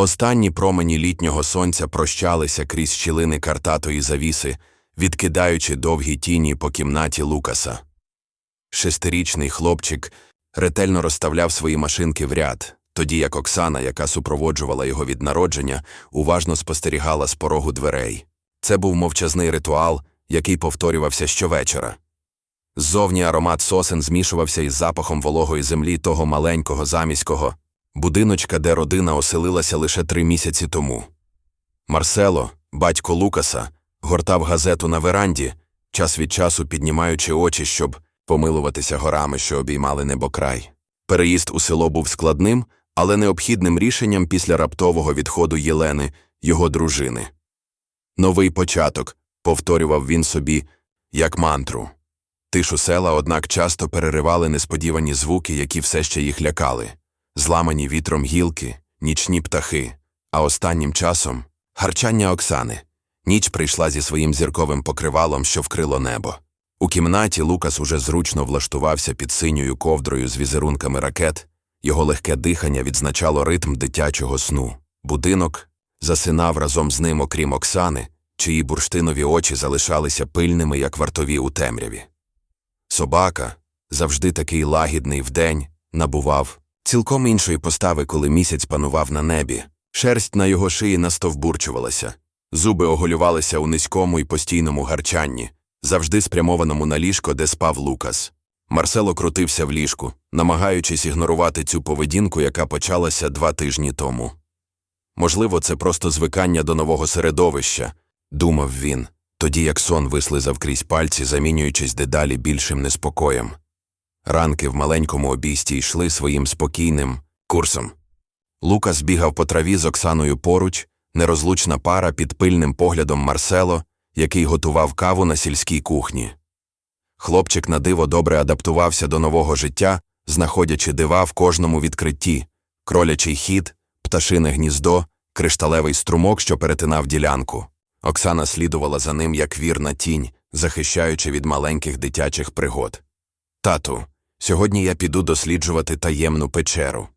Останні промені літнього сонця прощалися крізь щілини картатої завіси, відкидаючи довгі тіні по кімнаті Лукаса. Шестирічний хлопчик ретельно розставляв свої машинки в ряд, тоді як Оксана, яка супроводжувала його від народження, уважно спостерігала з порогу дверей. Це був мовчазний ритуал, який повторювався щовечора. Ззовні аромат сосен змішувався із запахом вологої землі того маленького заміського будиночка, де родина оселилася лише три місяці тому. Марсело, батько Лукаса, гортав газету на веранді, час від часу піднімаючи очі, щоб помилуватися горами, що обіймали небокрай. Переїзд у село був складним, але необхідним рішенням після раптового відходу Єлени, його дружини. Новий початок, повторював він собі, як мантру. Тишу села, однак, часто переривали несподівані звуки, які все ще їх лякали зламані вітром гілки, нічні птахи, а останнім часом гарчання Оксани. Ніч прийшла зі своїм зірковим покривалом, що вкрило небо. У кімнаті Лукас уже зручно влаштувався під синьою ковдрою з візерунками ракет, його легке дихання відзначало ритм дитячого сну. Будинок засинав разом з ним, окрім Оксани, чиї бурштинові очі залишалися пильними, як вартові у темряві. Собака, завжди такий лагідний вдень, набував цілком іншої постави, коли місяць панував на небі. Шерсть на його шиї настовбурчувалася, зуби оголювалися у низькому і постійному гарчанні, завжди спрямованому на ліжко, де спав Лукас. Марсело крутився в ліжку, намагаючись ігнорувати цю поведінку, яка почалася два тижні тому. Можливо, це просто звикання до нового середовища, думав він, тоді як сон вислизав крізь пальці, замінюючись дедалі більшим неспокоєм. Ранки в маленькому обійсті йшли своїм спокійним курсом. Лукас бігав по траві з Оксаною поруч, нерозлучна пара під пильним поглядом Марсело, який готував каву на сільській кухні. Хлопчик на диво добре адаптувався до нового життя, знаходячи дива в кожному відкритті кролячий хід, пташине гніздо, кришталевий струмок, що перетинав ділянку. Оксана слідувала за ним як вірна тінь, захищаючи від маленьких дитячих пригод. Тату, сьогодні я піду досліджувати таємну печеру,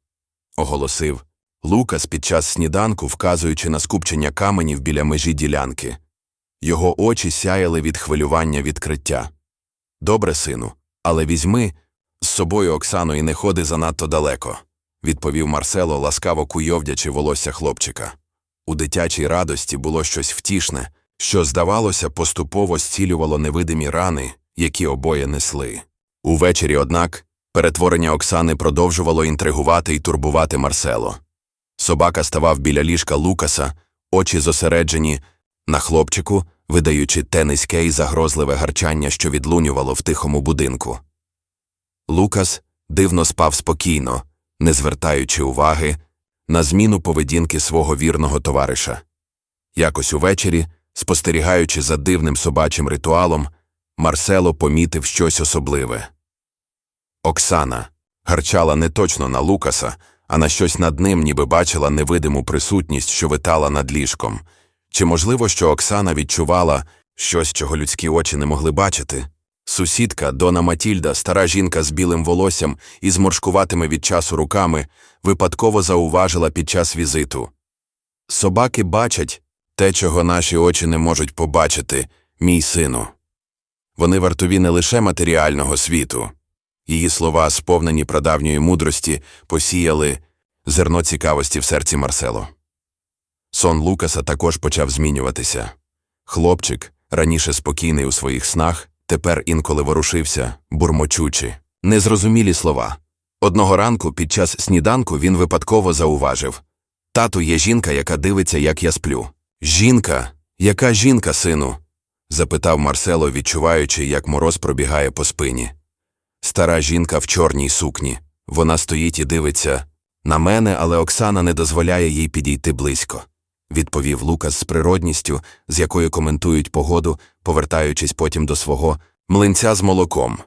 оголосив Лукас під час сніданку, вказуючи на скупчення каменів біля межі ділянки. Його очі сяяли від хвилювання відкриття. Добре, сину, але візьми з собою Оксану і не ходи занадто далеко, відповів Марсело, ласкаво куйовдячи волосся хлопчика. У дитячій радості було щось втішне, що, здавалося, поступово зцілювало невидимі рани, які обоє несли. Увечері, однак, перетворення Оксани продовжувало інтригувати і турбувати Марсело. Собака ставав біля ліжка Лукаса, очі зосереджені на хлопчику, видаючи те низьке і загрозливе гарчання, що відлунювало в тихому будинку. Лукас дивно спав спокійно, не звертаючи уваги на зміну поведінки свого вірного товариша. Якось увечері, спостерігаючи за дивним собачим ритуалом, Марсело помітив щось особливе. Оксана гарчала не точно на Лукаса, а на щось над ним, ніби бачила невидиму присутність, що витала над ліжком. Чи можливо, що Оксана відчувала щось, чого людські очі не могли бачити? Сусідка Дона Матільда, стара жінка з білим волоссям і зморшкуватими від часу руками, випадково зауважила під час візиту. Собаки бачать те, чого наші очі не можуть побачити, мій сину. Вони вартові не лише матеріального світу. Її слова, сповнені прадавньої мудрості, посіяли зерно цікавості в серці Марсело. Сон Лукаса також почав змінюватися. Хлопчик, раніше спокійний у своїх снах, тепер інколи ворушився, бурмочучи, незрозумілі слова. Одного ранку під час сніданку він випадково зауважив Тату є жінка, яка дивиться, як я сплю. Жінка? Яка жінка, сину? Запитав Марсело, відчуваючи, як мороз пробігає по спині. Стара жінка в чорній сукні. Вона стоїть і дивиться на мене, але Оксана не дозволяє їй підійти близько, відповів Лукас з природністю, з якою коментують погоду, повертаючись потім до свого млинця з молоком.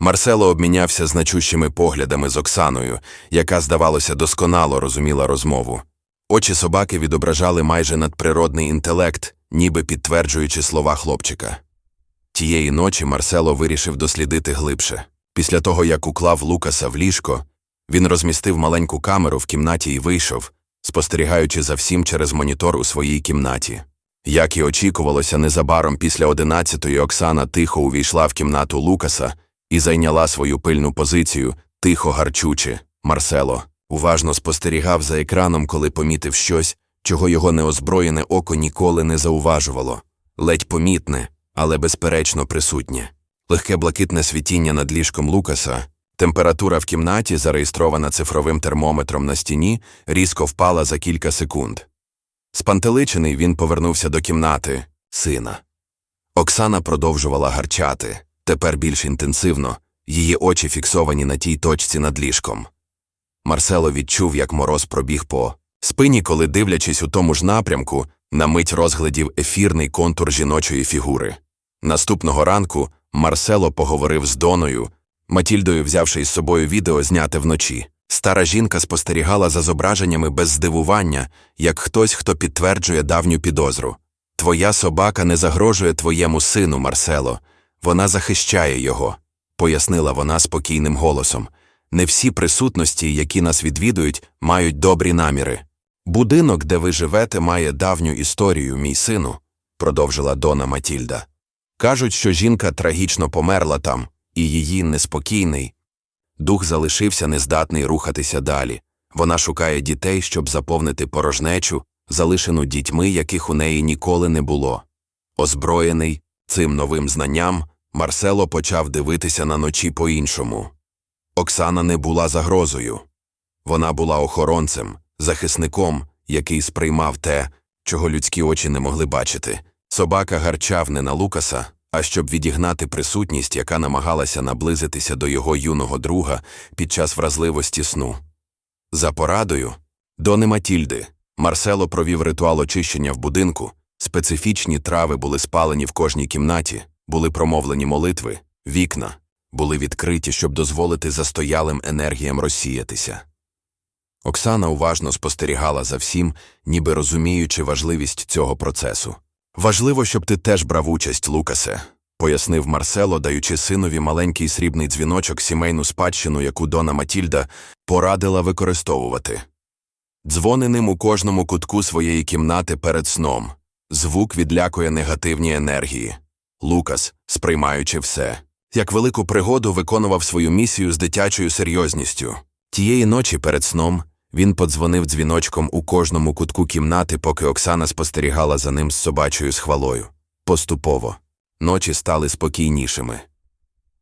Марсело обмінявся значущими поглядами з Оксаною, яка, здавалося, досконало розуміла розмову. Очі собаки відображали майже надприродний інтелект, ніби підтверджуючи слова хлопчика. Тієї ночі Марсело вирішив дослідити глибше. Після того, як уклав Лукаса в ліжко, він розмістив маленьку камеру в кімнаті і вийшов, спостерігаючи за всім через монітор у своїй кімнаті. Як і очікувалося, незабаром після одинадцятої Оксана тихо увійшла в кімнату Лукаса і зайняла свою пильну позицію, тихо гарчучи. Марсело уважно спостерігав за екраном, коли помітив щось, чого його неозброєне око ніколи не зауважувало. Ледь помітне, але безперечно присутнє. Легке блакитне світіння над ліжком Лукаса, температура в кімнаті, зареєстрована цифровим термометром на стіні, різко впала за кілька секунд. Спантеличений він повернувся до кімнати сина. Оксана продовжувала гарчати, тепер більш інтенсивно, її очі фіксовані на тій точці над ліжком. Марсело відчув, як мороз пробіг по спині, коли, дивлячись у тому ж напрямку, на мить розглядів ефірний контур жіночої фігури. Наступного ранку Марсело поговорив з Доною, Матільдою, взявши із собою відео, зняте вночі. Стара жінка спостерігала за зображеннями без здивування, як хтось, хто підтверджує давню підозру. Твоя собака не загрожує твоєму сину, Марсело, вона захищає його, пояснила вона спокійним голосом. Не всі присутності, які нас відвідують, мають добрі наміри. Будинок, де ви живете, має давню історію, мій сину, продовжила Дона Матільда. Кажуть, що жінка трагічно померла там, і її неспокійний. Дух залишився нездатний рухатися далі. Вона шукає дітей, щоб заповнити порожнечу, залишену дітьми, яких у неї ніколи не було. Озброєний цим новим знанням, Марсело почав дивитися на ночі по-іншому. Оксана не була загрозою. Вона була охоронцем, захисником, який сприймав те, чого людські очі не могли бачити. Собака гарчав не на Лукаса, а щоб відігнати присутність, яка намагалася наблизитися до його юного друга під час вразливості сну. За порадою, дони Матільди, Марсело провів ритуал очищення в будинку, специфічні трави були спалені в кожній кімнаті, були промовлені молитви, вікна, були відкриті, щоб дозволити застоялим енергіям розсіятися. Оксана уважно спостерігала за всім, ніби розуміючи важливість цього процесу. Важливо, щоб ти теж брав участь, Лукасе, пояснив Марсело, даючи синові маленький срібний дзвіночок сімейну спадщину, яку Дона Матільда порадила використовувати. Дзвони ним у кожному кутку своєї кімнати перед сном. Звук відлякує негативні енергії. Лукас, сприймаючи все, як велику пригоду виконував свою місію з дитячою серйозністю. Тієї ночі перед сном він подзвонив дзвіночком у кожному кутку кімнати, поки Оксана спостерігала за ним з собачою схвалою. Поступово. Ночі стали спокійнішими.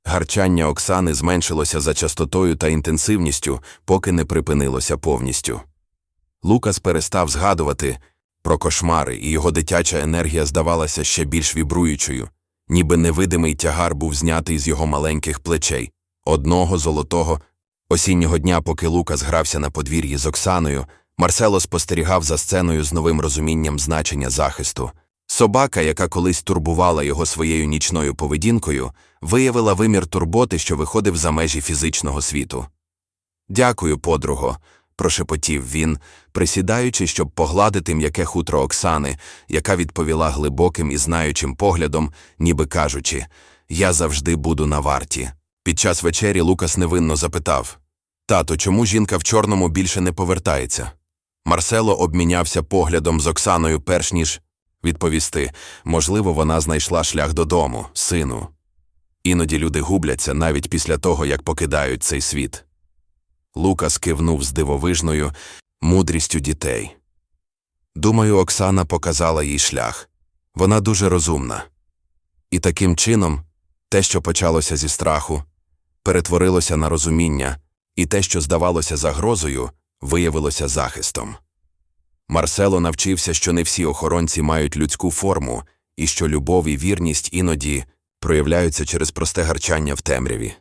Гарчання Оксани зменшилося за частотою та інтенсивністю, поки не припинилося повністю. Лукас перестав згадувати про кошмари, і його дитяча енергія здавалася ще більш вібруючою, ніби невидимий тягар був знятий з його маленьких плечей. Одного золотого осіннього дня, поки Лукас грався на подвір'ї з Оксаною, Марсело спостерігав за сценою з новим розумінням значення захисту. Собака, яка колись турбувала його своєю нічною поведінкою, виявила вимір турботи, що виходив за межі фізичного світу. Дякую, подруго, прошепотів він, присідаючи, щоб погладити м'яке хутро Оксани, яка відповіла глибоким і знаючим поглядом, ніби кажучи Я завжди буду на варті. Під час вечері Лукас невинно запитав Тато, чому жінка в чорному більше не повертається? Марсело обмінявся поглядом з Оксаною, перш ніж відповісти можливо, вона знайшла шлях додому, сину. Іноді люди губляться навіть після того, як покидають цей світ. Лукас кивнув з дивовижною мудрістю дітей. Думаю, Оксана показала їй шлях. Вона дуже розумна. І таким чином, те, що почалося зі страху, перетворилося на розуміння, і те, що здавалося загрозою, виявилося захистом. Марсело навчився, що не всі охоронці мають людську форму, і що любов і вірність іноді проявляються через просте гарчання в темряві.